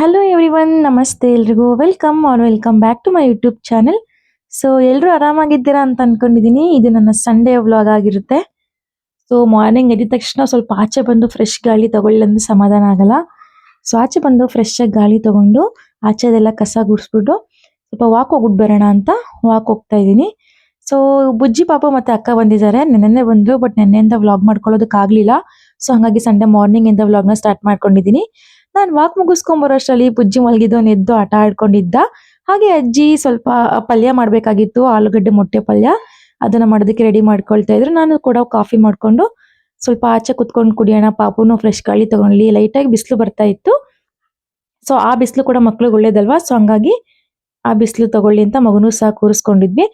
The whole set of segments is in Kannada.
ಹಲೋ ಎವ್ರಿ ಒನ್ ನಮಸ್ತೆ ಎಲ್ರಿಗೂ welcome or welcome back to my YouTube channel so ಎಲ್ಲರೂ ಆರಾಮಾಗಿದ್ದೀರಾ ಅಂತ ಅಂದ್ಕೊಂಡಿದ್ದೀನಿ ಇದು ನನ್ನ ಸಂಡೇ ವ್ಲಾಗ್ ಆಗಿರುತ್ತೆ. ಸೊ ಮಾರ್ನಿಂಗ್ ಎದ್ದ ತಕ್ಷಣ ಸ್ವಲ್ಪ ಆಚೆ ಬಂದು ಫ್ರೆಶ್ ಗಾಳಿ ತಗೊಳ್ಳಿ ಅಂದ್ರೆ ಸಮಾಧಾನ ಆಗಲ್ಲ. ಸೊ ಆಚೆ ಬಂದು ಫ್ರೆಶ್ ಆಗಿ ಗಾಳಿ ತಗೊಂಡು ಆಚೆದೆಲ್ಲ ಕಸ ಗುಡಿಸ್ಬಿಟ್ಟು ಸ್ವಲ್ಪ ವಾಕ್ ಹೋಗ್ಬಿಟ್ಟು ಬರೋಣ ಅಂತ ವಾಕ್ ಹೋಗ್ತಾ ಇದ್ದೀನಿ ಸೊ ಬುಜ್ಜಿ ಪಾಪ ಮತ್ತೆ ಅಕ್ಕ ಬಂದಿದ್ದಾರೆ. ನೆನ್ನೆ ಬಂದ್ರು ಬಟ್ ನೆನ್ನೆಯಿಂದ ವ್ಲಾಗ್ ಮಾಡ್ಕೊಳ್ಳೋದಕ್ಕಾಗ್ಲಿಲ್ಲ. ಸೊ ಹಾಗಾಗಿ ಸಂಡೇ ಮಾರ್ನಿಂಗ್ ಇಂದ ವ್ಲಾಗ್ನ ಸ್ಟಾರ್ಟ್ ಮಾಡ್ಕೊಂಡಿದ್ದೀನಿ ನಾನು ವಾಕ್ ಮುಗಿಸ್ಕೊಂಡ್ ಬರೋಷ್ಟರಲ್ಲಿ ಬುಜ್ಜಿ ಮಲಗಿದವನು ಎದ್ದು ಆಟ ಆಡ್ಕೊಂಡಿದ್ದ. ಹಾಗೆ ಅಜ್ಜಿ ಸ್ವಲ್ಪ ಪಲ್ಯ ಮಾಡ್ಬೇಕಾಗಿತ್ತು, ಆಲೂಗಡ್ಡೆ ಮೊಟ್ಟೆ ಪಲ್ಯ. ಅದನ್ನ ಮಾಡೋದಕ್ಕೆ ರೆಡಿ ಮಾಡ್ಕೊಳ್ತಾ ಇದ್ರು. ನಾನು ಕೂಡ ಕಾಫಿ ಮಾಡ್ಕೊಂಡು ಸ್ವಲ್ಪ ಆಚೆ ಕುತ್ಕೊಂಡು ಕುಡಿಯೋಣ, ಪಾಪುನು ಫ್ರೆಶ್ ಗಾಳಿ ತಗೊಂಡ್ಲಿ ಲೈಟಾಗಿ ಬಿಸಿಲು ಬರ್ತಾ ಇತ್ತು. ಸೊ ಆ ಬಿಸಿಲು ಕೂಡ ಮಕ್ಳಿಗೆ ಒಳ್ಳೇದಲ್ವಾ? ಸೊ ಹಂಗಾಗಿ ಆ ಬಿಸಿಲು ತಗೊಳ್ಳಿ ಅಂತ ಮಗನೂ ಸಹ ಕೂರಿಸ್ಕೊಂಡಿದ್ವಿ.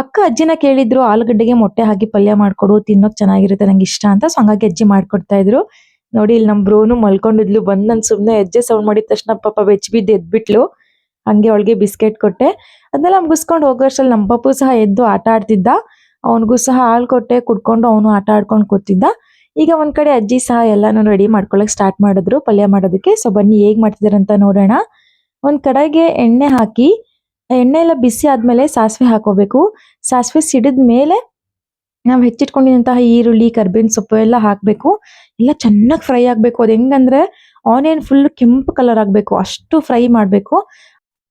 ಅಕ್ಕ, ಅಜ್ಜಿನ ಕೇಳಿದ್ರು, ಆಲೂಗಡ್ಡೆಗೆ ಮೊಟ್ಟೆ ಹಾಕಿ ಪಲ್ಯ ಮಾಡ್ಕೊಡು, ತಿನ್ನೋಕೆ ಚೆನ್ನಾಗಿರುತ್ತೆ, ನಂಗೆ ಇಷ್ಟ ಅಂತ. ಸೊ ಹಂಗಾಗಿ ಅಜ್ಜಿ ಮಾಡ್ಕೊಡ್ತಾ ಇದ್ರು. ನೋಡಿ, ಇಲ್ಲಿ ನಮ್ ಬ್ರೋನು ಮಲ್ಕೊಂಡಿದ್ಲು. ಬಂದ್ ನನ್ ಸುಮ್ನೆ ಹೆಜ್ಜೆ ಸೌಂಡ್ ಮಾಡಿದ ತಕ್ಷಣ ಪಾಪ ಬೆಚ್ಚ ಬಿದ್ದು ಎದ್ಬಿಟ್ಲು. ಹಂಗೆ ಅವಳಿಗೆ ಬಿಸ್ಕೆಟ್ ಕೊಟ್ಟೆ. ಅದನ್ನೆಲ್ಲ ಮುಗಿಸ್ಕೊಂಡು ಹೋಗೋಷ್ಟ್ರಲ್ಲಿ ನಮ್ಮ ಪಪ್ಪು ಸಹ ಎದ್ದು ಆಟ ಆಡ್ತಿದ್ದ. ಅವನಿಗೂ ಸಹ ಹಾಲು ಕೊಟ್ಟೆ, ಕುಡ್ಕೊಂಡು ಅವನು ಆಟ ಆಡ್ಕೊಂಡು ಕೂತಿದ್ದ. ಈಗ ಒಂದ್ ಕಡೆ ಅಜ್ಜಿ ಸಹ ಎಲ್ಲಾನು ರೆಡಿ ಮಾಡ್ಕೊಳಕ್ ಸ್ಟಾರ್ಟ್ ಮಾಡಿದ್ರು, ಪಲ್ಯ ಮಾಡೋದಕ್ಕೆ. ಸೊ ಬನ್ನಿ ಹೇಗ್ ಮಾಡ್ತಿದಾರೆ ಅಂತ ನೋಡೋಣ. ಒಂದ್ ಕಡೆಗೆ ಎಣ್ಣೆ ಹಾಕಿ, ಎಣ್ಣೆ ಎಲ್ಲ ಬಿಸಿ ಆದ್ಮೇಲೆ ಸಾಸಿವೆ ಹಾಕೋಬೇಕು. ಸಾಸಿವೆ ಸಿಡಿದ ಮೇಲೆ ನಾವು ಹೆಚ್ಚಿಟ್ಕೊಂಡಿದಂತಹ ಈರುಳ್ಳಿ, ಕರ್ಬೇವಿನ ಸೊಪ್ಪು ಎಲ್ಲ ಹಾಕ್ಬೇಕು. ಎಲ್ಲ ಚೆನ್ನಾಗಿ ಫ್ರೈ ಆಗಬೇಕು. ಅದು ಹೆಂಗಂದ್ರೆ ಆನಿಯನ್ ಫುಲ್ ಕೆಂಪು ಕಲರ್ ಆಗಬೇಕು. ಅಷ್ಟು ಫ್ರೈ ಮಾಡಬೇಕು.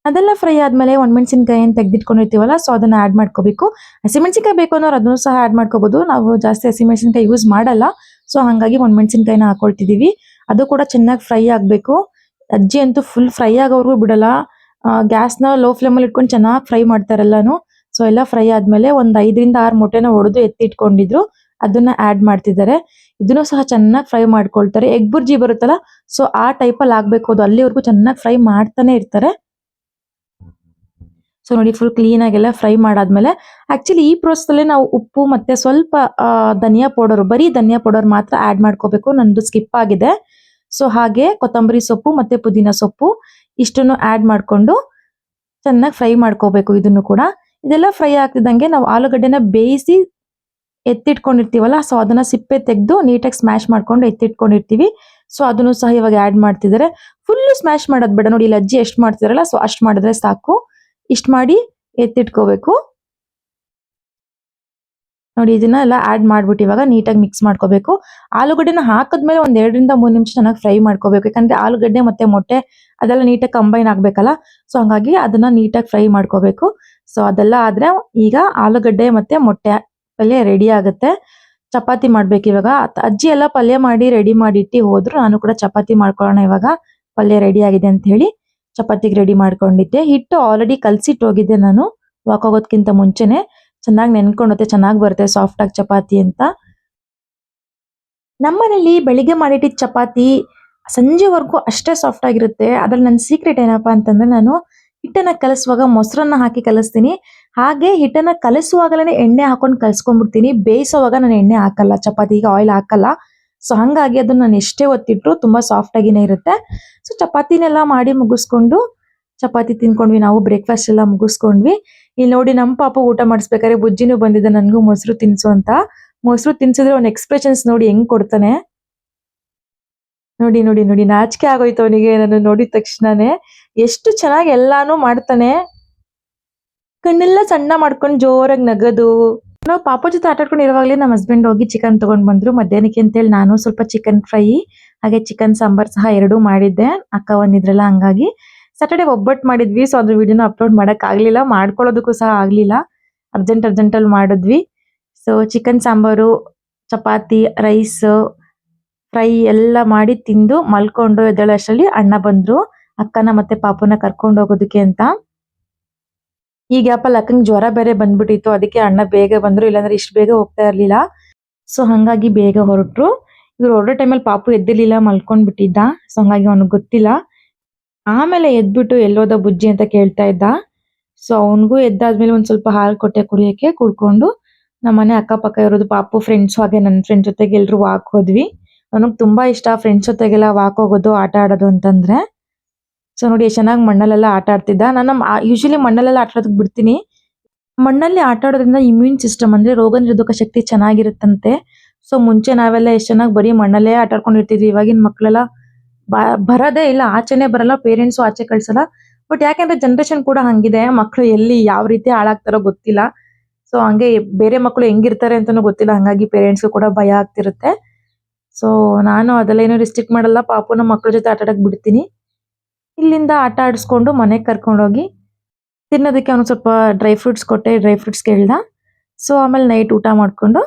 ಅದೆಲ್ಲ ಫ್ರೈ ಆದ್ಮೇಲೆ ಒಂದು ಏನ್ ತೆಗೆದಿಟ್ಕೊಂಡಿರ್ತೀವಲ್ಲ ಸೊ ಅದನ್ನ ಆಡ್ ಮಾಡ್ಕೋಬೇಕು. ಹಸಿಮೆಣಸಿನ್ಕಾಯಿ ಬೇಕು ಅನ್ನೋರು ಅದನ್ನು ಸಹ ಆಡ್ ಮಾಡ್ಕೋಬೋದು. ನಾವು ಜಾಸ್ತಿ ಹಸಿಮೆಣಸಿನ್ಕಾಯಿ ಯೂಸ್ ಮಾಡಲ್ಲ. ಸೊ ಹಾಗಾಗಿ ಒಂದು ಮೆಣಸಿನ್ಕಾಯಿನ ಹಾಕೊಳ್ತಿದ್ದೀವಿ ಅದು ಕೂಡ ಚೆನ್ನಾಗಿ ಫ್ರೈ ಆಗಬೇಕು. ಅಜ್ಜಿ ಅಂತೂ ಫುಲ್ ಫ್ರೈ ಆಗೋವರೆಗೂ ಬಿಡಲ್ಲ. ಗ್ಯಾಸ್ನ ಲೋ ಫ್ಲೇಮಲ್ಲಿ ಇಟ್ಕೊಂಡು ಚೆನ್ನಾಗಿ ಫ್ರೈ ಮಾಡ್ತಾರೆಲ್ಲಾನು. ಸೊ ಎಲ್ಲ ಫ್ರೈ ಆದ್ಮೇಲೆ ಒಂದ್ ಐದರಿಂದ ಆರು ಮೊಟ್ಟೆನ ಒಡೆದು ಎತ್ತಿಟ್ಕೊಂಡಿದ್ರು. ಅದನ್ನ ಆಡ್ ಮಾಡ್ತಿದ್ದಾರೆ. ಇದನ್ನು ಸಹ ಚೆನ್ನಾಗಿ ಫ್ರೈ ಮಾಡ್ಕೊಳ್ತಾರೆ. ಎಗ್ ಬುರ್ಜಿ ಬರುತ್ತಲ್ಲ ಸೊ ಆ ಟೈಪ್ ಅಲ್ಲಿ ಆಗ್ಬೇಕು ಅದು. ಅಲ್ಲಿವರೆಗೂ ಚೆನ್ನಾಗಿ ಫ್ರೈ ಮಾಡ್ತಾನೆ ಇರ್ತಾರೆ. ಸೊ ನೋಡಿ ಫುಲ್ ಕ್ಲೀನ್ ಆಗೆಲ್ಲ ಫ್ರೈ ಮಾಡಾದ್ಮೇಲೆ ಆಕ್ಚುಲಿ ಈ ಪ್ರೋಸೆಸಲ್ಲೇ ನಾವು ಉಪ್ಪು ಮತ್ತೆ ಸ್ವಲ್ಪ ಧನಿಯಾ ಪೌಡರ್ ಬರೀ ಧನಿಯಾ ಪೌಡರ್ ಮಾತ್ರ ಆಡ್ ಮಾಡ್ಕೋಬೇಕು. ನಂದು ಸ್ಕಿಪ್ ಆಗಿದೆ. ಸೊ ಹಾಗೆ ಕೊತ್ತಂಬರಿ ಸೊಪ್ಪು ಮತ್ತೆ ಪುದೀನ ಸೊಪ್ಪು ಇಷ್ಟನ್ನು ಆಡ್ ಮಾಡ್ಕೊಂಡು ಚೆನ್ನಾಗಿ ಫ್ರೈ ಮಾಡ್ಕೋಬೇಕು ಇದನ್ನು ಕೂಡ. ಇದೆಲ್ಲ ಫ್ರೈ ಆಗ್ತಿದ್ದಂಗೆ ನಾವು ಆಲೂಗಡ್ಡೆನ ಬೇಯಿಸಿ ಎತ್ತಿಟ್ಕೊಂಡಿರ್ತೀವಲ್ಲ ಸೊ ಅದನ್ನ ಸಿಪ್ಪೆ ತೆಗೆದು ನೀಟಾಗಿ ಸ್ಮ್ಯಾಶ್ ಮಾಡ್ಕೊಂಡು ಎತ್ತಿಟ್ಕೊಂಡಿರ್ತೀವಿ. ಸೊ ಅದನ್ನು ಸಹ ಇವಾಗ ಆಡ್ ಮಾಡ್ತಿದ್ದಾರೆ. ಫುಲ್ ಸ್ಮ್ಯಾಶ್ ಮಾಡೋದು ಬೇಡ ನೋಡಿ ಇಲ್ಲಿ ಅಜ್ಜಿ ಎಷ್ಟು ಮಾಡ್ತಿದಾರಲ್ಲ ಸೊ ಅಷ್ಟು ಮಾಡಿದ್ರೆ ಸಾಕು. ಇಷ್ಟು ಮಾಡಿ ಎತ್ತಿಟ್ಕೋಬೇಕು. ನೋಡಿ, ಇದನ್ನ ಎಲ್ಲ ಆಡ್ ಮಾಡ್ಬಿಟ್ಟು ಇವಾಗ ನೀಟಾಗಿ ಮಿಕ್ಸ್ ಮಾಡ್ಕೋಬೇಕು. ಆಲೂಗಡ್ಡೆನ ಹಾಕಿದ್ಮೇಲೆ ಒಂದ್ ಎರಡರಿಂದ ಮೂರು ನಿಮಿಷ ಚೆನ್ನಾಗಿ ಫ್ರೈ ಮಾಡ್ಕೋಬೇಕು. ಯಾಕಂದ್ರೆ ಆಲೂಗಡ್ಡೆ ಮತ್ತೆ ಮೊಟ್ಟೆ ಅದೆಲ್ಲ ನೀಟಾಗಿ ಕಂಬೈನ್ ಆಗ್ಬೇಕಲ್ಲ? ಸೊ ಹಂಗಾಗಿ ಅದನ್ನ ನೀಟಾಗಿ ಫ್ರೈ ಮಾಡ್ಕೋಬೇಕು. ಸೊ ಅದೆಲ್ಲ ಆದ್ರೆ ಈಗ ಆಲೂಗಡ್ಡೆ ಮತ್ತೆ ಮೊಟ್ಟೆ ಪಲ್ಯ ರೆಡಿ ಆಗುತ್ತೆ. ಚಪಾತಿ ಮಾಡ್ಬೇಕು ಇವಾಗ. ಅಜ್ಜಿ ಎಲ್ಲ ಪಲ್ಯ ಮಾಡಿ ರೆಡಿ ಮಾಡಿ ಇಟ್ಟಿ ಹೋದ್ರು ನಾನು ಕೂಡ ಚಪಾತಿ ಮಾಡ್ಕೊಳ್ಳೋಣ ಇವಾಗ. ಪಲ್ಯ ರೆಡಿ ಆಗಿದೆ ಅಂತ ಹೇಳಿ ಚಪಾತಿಗೆ ರೆಡಿ ಮಾಡ್ಕೊಂಡಿದ್ದೆ. ಹಿಟ್ಟು ಆಲ್ರೆಡಿ ಕಲ್ಸಿಟ್ಟು ಹೋಗಿದ್ದೆ ನಾನು. ವಾಕ್ ಹೋಗೋದ್ಕಿಂತ ಮುಂಚೆನೆ. ಚೆನ್ನಾಗಿ ನೆನ್ಕೊಂಡುತ್ತೆ ಚೆನ್ನಾಗಿ ಬರುತ್ತೆ ಸಾಫ್ಟ್ ಆಗಿ ಚಪಾತಿ ಅಂತ. ನಮ್ಮನೇಲಿ ಬೆಳಿಗ್ಗೆ ಮಾಡಿಟ್ಟಿದ್ದ ಚಪಾತಿ ಸಂಜೆವರೆಗೂ ಅಷ್ಟೇ ಸಾಫ್ಟ್ ಆಗಿರುತ್ತೆ. ಅದ್ರಲ್ಲಿ ನನ್ನ ಸೀಕ್ರೆಟ್ ಏನಪ್ಪಾ ಅಂತಂದ್ರೆ ನಾನು ಹಿಟ್ಟನ್ನ ಕಲಸುವಾಗ ಮೊಸರನ್ನ ಹಾಕಿ ಕಲಿಸ್ತೀನಿ. ಹಾಗೆ ಹಿಟ್ಟನ್ನ ಕಲಿಸುವಾಗಲೇ ಎಣ್ಣೆ ಹಾಕೊಂಡು ಕಲಿಸ್ಕೊಂಡ್ಬಿಡ್ತೀನಿ. ಬೇಯಿಸೋವಾಗ ನಾನು ಎಣ್ಣೆ ಹಾಕಲ್ಲ ಚಪಾತಿಗೆ ಆಯಿಲ್ ಹಾಕಲ್ಲ. ಸೊ ಹಾಗಾಗಿ ಅದನ್ನ ನಾನು ಎಷ್ಟೇ ಒತ್ತಿಟ್ರು ತುಂಬಾ ಸಾಫ್ಟ್ ಆಗಿನೇ ಇರುತ್ತೆ. ಸೊ ಚಪಾತಿನೆಲ್ಲ ಮಾಡಿ ಮುಗಿಸ್ಕೊಂಡು ಚಪಾತಿ ತಿನ್ಕೊಂಡ್ವಿ, ನಾವು ಬ್ರೇಕ್ಫಾಸ್ಟ್ ಎಲ್ಲ ಮುಗಿಸ್ಕೊಂಡ್ವಿ. ಇಲ್ಲಿ ನೋಡಿ ನಮ್ಮ ಪಾಪ ಊಟ ಮಾಡಿಸ್ಬೇಕಾದ್ರೆ ಬುಜ್ಜಿನೂ ಬಂದಿದೆ, ನನಗೂ ಮೊಸರು ತಿನ್ಸು ಅಂತ. ಮೊಸರು ತಿನ್ಸಿದ್ರೆ ಅವ್ನ ಎಕ್ಸ್ಪ್ರೆಷನ್ಸ್ ನೋಡಿ ಹೆಂಗ್ ಕೊಡ್ತಾನೆ. ನೋಡಿ ನೋಡಿ ನೋಡಿ, ನಾಚಿಕೆ ಆಗೋಯ್ತು ಅವನಿಗೆ ನಾನು ನೋಡಿದ ತಕ್ಷಣನೇ. ಎಷ್ಟು ಚೆನ್ನಾಗಿ ಎಲ್ಲಾನು ಮಾಡ್ತಾನೆ. ಕಣ್ಣೆಲ್ಲ ಸಣ್ಣ ಮಾಡ್ಕೊಂಡು ಜೋರಾಗಿ ನಗದು. ನಾವು ಪಾಪ ಜೊತೆ ಆಟ ಇರುವಾಗಲೇ ನಮ್ಮ ಹಸ್ಬೆಂಡ್ ಹೋಗಿ ಚಿಕನ್ ತಗೊಂಡ್ ಬಂದ್ರು. ಮಧ್ಯಾಹ್ನಕ್ಕೆ ಅಂತೇಳಿ ನಾನು ಸ್ವಲ್ಪ ಚಿಕನ್ ಫ್ರೈ ಹಾಗೆ ಚಿಕನ್ ಸಾಂಬಾರ್ ಸಹ ಎರಡೂ ಮಾಡಿದ್ದೆ. ಅಕ್ಕ ಒಂದಿದ್ರಲ್ಲ ಹಂಗಾಗಿ. ಸಾಟರ್ಡೆ ಒಬ್ಬಟ್ಟು ಮಾಡಿದ್ವಿ ಸೊ ಅದ್ರ ವಿಡಿಯೋನ ಅಪ್ಲೋಡ್ ಮಾಡೋಕ್ಕಾಗಲಿಲ್ಲ ಮಾಡ್ಕೊಳ್ಳೋದಕ್ಕೂ ಸಹ ಆಗಲಿಲ್ಲ. ಅರ್ಜೆಂಟ್ ಅರ್ಜೆಂಟಲ್ಲಿ ಮಾಡಿದ್ವಿ. So chicken sambar, chapati rice fry ಎಲ್ಲ ಮಾಡಿ ತಿಂದು ಮಲ್ಕೊಂಡು ಎದ್ದೇಳೋಷ್ಟರಲ್ಲಿ ಅಣ್ಣ ಬಂದ್ರು. ಅಕ್ಕನ ಮತ್ತೆ ಪಾಪನ ಕರ್ಕೊಂಡು ಹೋಗೋದಕ್ಕೆ ಅಂತ. ಈ ಗ್ಯಾಪಲ್ಲಿ ಅಕ್ಕಂಗೆ ಜ್ವರ ಬೇರೆ ಬಂದ್ಬಿಟ್ಟಿತ್ತು, ಅದಕ್ಕೆ ಅಣ್ಣ ಬೇಗ ಬಂದ್ರು, ಇಲ್ಲಾಂದ್ರೆ ಇಷ್ಟು ಬೇಗ ಹೋಗ್ತಾ ಇರಲಿಲ್ಲ. ಸೊ ಹಾಗಾಗಿ ಬೇಗ ಹೊರಟ್ರು. ಇವರು ಹೊರಡೋ ಟೈಮಲ್ಲಿ ಪಾಪು ಎದ್ದಿರಲಿಲ್ಲ ಮಲ್ಕೊಂಡ್ ಬಿಟ್ಟಿದ್ದ ಸೊ ಹಂಗಾಗಿ ಅವ್ನಿಗೆ ಗೊತ್ತಿಲ್ಲ. ಆಮೇಲೆ ಎದ್ಬಿಟ್ಟು ಎಲ್ಲೋದ ಬುಜ್ಜಿ ಅಂತ ಕೇಳ್ತಾ ಇದ್ದ. ಸೊ ಅವನಿಗೂ ಎದ್ದಾದ್ಮೇಲೆ ಒಂದ್ ಸ್ವಲ್ಪ ಹಾಲು ಕೊಟ್ಟೆ ಕುಡಿಯಕ್ಕೆ, ಕುಡ್ಕೊಂಡು ನಮ್ಮನೆ ಅಕ್ಕಪಕ್ಕ ಇರೋದು ಪಾಪು ಫ್ರೆಂಡ್ಸ್ ಹಾಗೆ ನನ್ನ ಫ್ರೆಂಡ್ ಜೊತೆಗೆ ಎಲ್ರು ವಾಕ್ ಹೋದ್ವಿ. ನನಗ್ ತುಂಬಾ ಇಷ್ಟ ಫ್ರೆಂಡ್ಸ್ ಜೊತೆಗೆಲ್ಲ ವಾಕ್ ಹೋಗೋದು, ಆಟ ಆಡೋದು ಅಂತಂದ್ರೆ. ಸೊ ನೋಡಿ ಎಷ್ಟ್ ಚೆನ್ನಾಗಿ ಮಣ್ಣಲ್ಲೆಲ್ಲ ಆಟ ಆಡ್ತಿದ್ದ. ನಾನು ಯೂಶಲಿ ಮಣ್ಣಲ್ಲೆಲ್ಲ ಆಟ ಆಡೋದಕ್ಕೆ ಬಿಡ್ತೀನಿ. ಮಣ್ಣಲ್ಲಿ ಆಟ ಆಡೋದ್ರಿಂದ ಇಮ್ಯೂನ್ ಸಿಸ್ಟಮ್ ಅಂದ್ರೆ ರೋಗ ನಿರೋಧಕ ಶಕ್ತಿ ಚೆನ್ನಾಗಿರುತ್ತಂತೆ. ಸೊ ಮುಂಚೆ ನಾವೆಲ್ಲ ಎಷ್ಟು ಚೆನ್ನಾಗಿ ಬರೀ ಮಣ್ಣಲ್ಲೇ ಆಟ ಆಡ್ಕೊಂಡಿರ್ತಿದ್ವಿ ಇವಾಗಿನ ಮಕ್ಳೆಲ್ಲ ಬ- ಬರೋದೇ ಇಲ್ಲ, ಆಚೆನೆ ಬರಲ್ಲ ಪೇರೆಂಟ್ಸ್ ಆಚೆ ಕಳ್ಸಲ್ಲ. ಬಟ್ ಯಾಕೆಂದ್ರೆ ಜನರೇಷನ್ ಕೂಡ ಹಂಗಿದೆ ಮಕ್ಕಳು ಎಲ್ಲಿ, ಯಾವ ರೀತಿ ಹಾಳಾಗ್ತಾರೋ ಗೊತ್ತಿಲ್ಲ. ಸೊ ಹಂಗೆ ಬೇರೆ ಮಕ್ಕಳು ಹೆಂಗಿರ್ತಾರೆ ಅಂತಾನೂ ಗೊತ್ತಿಲ್ಲ, ಹಂಗಾಗಿ ಪೇರೆಂಟ್ಸ್ ಕೂಡ ಭಯ ಆಗ್ತಿರುತ್ತೆ. ಸೊ ನಾನು ಅದೆಲ್ಲ ಏನು ರಿಸ್ಟ್ರಿಕ್ಟ್ ಮಾಡಲ್ಲ ಪಾಪುನ ಮಕ್ಕಳ ಜೊತೆ ಆಟ ಬಿಡ್ತೀನಿ. ಇಲ್ಲಿಂದ ಆಟ ಆಡಿಸ್ಕೊಂಡು ಮನೆಗೆ ಕರ್ಕೊಂಡೋಗಿ, ತಿನ್ನೋದಕ್ಕೆ ಅವನು ಸ್ವಲ್ಪ ಡ್ರೈ ಫ್ರೂಟ್ಸ್ ಕೊಟ್ಟೆ ಡ್ರೈ ಫ್ರೂಟ್ಸ್ ಕೇಳ್ದ. ಸೊ ಆಮೇಲೆ ನೈಟ್ ಊಟ ಮಾಡಿಕೊಂಡು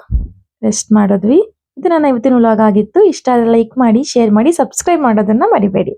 ರೆಸ್ಟ್ ಮಾಡಿದ್ವಿ. ಇದು ನನ್ನ ಇವತ್ತಿನ ವ್ಲಾಗ್ ಆಗಿತ್ತು ಇಷ್ಟ ಲೈಕ್ ಮಾಡಿ ಶೇರ್ ಮಾಡಿ ಸಬ್ಸ್ಕ್ರೈಬ್ ಮಾಡೋದನ್ನ ಮರಿಬೇಡಿ.